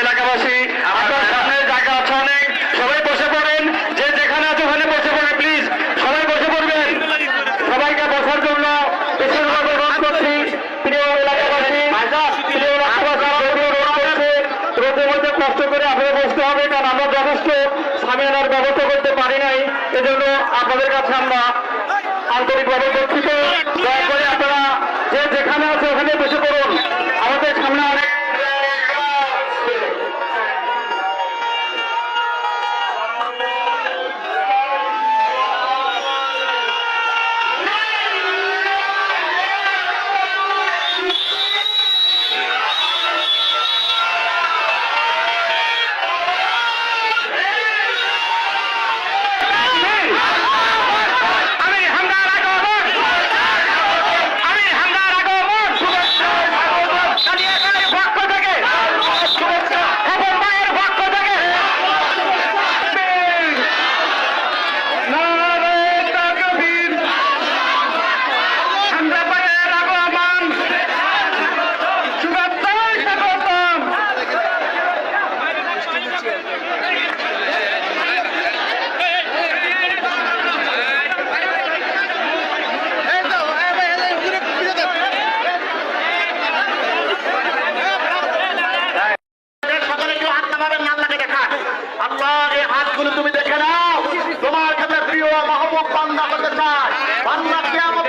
এলাকাবাসী, আপনার জায়গা সবাই বসে পড়েন, যে যেখানে আছে ওখানে বসে প্লিজ সবাই বসে সবাইকে বসার জন্য প্রিয় করছে কষ্ট করে বসতে হবে, কারণ আমরা ব্যবস্থা করতে পারি নাই, এজন্য আন্তরিকভাবে দুঃখিত। দয়া করে আপনারা যে যেখানে আছে ওখানে বসে পড়ুন। আল্লাহ, এই হাতগুলো তুমি দেখে নাও। তোমার কাছে প্রিয় মাহবুব বান্দা হতে চায়। বান্দা কেমন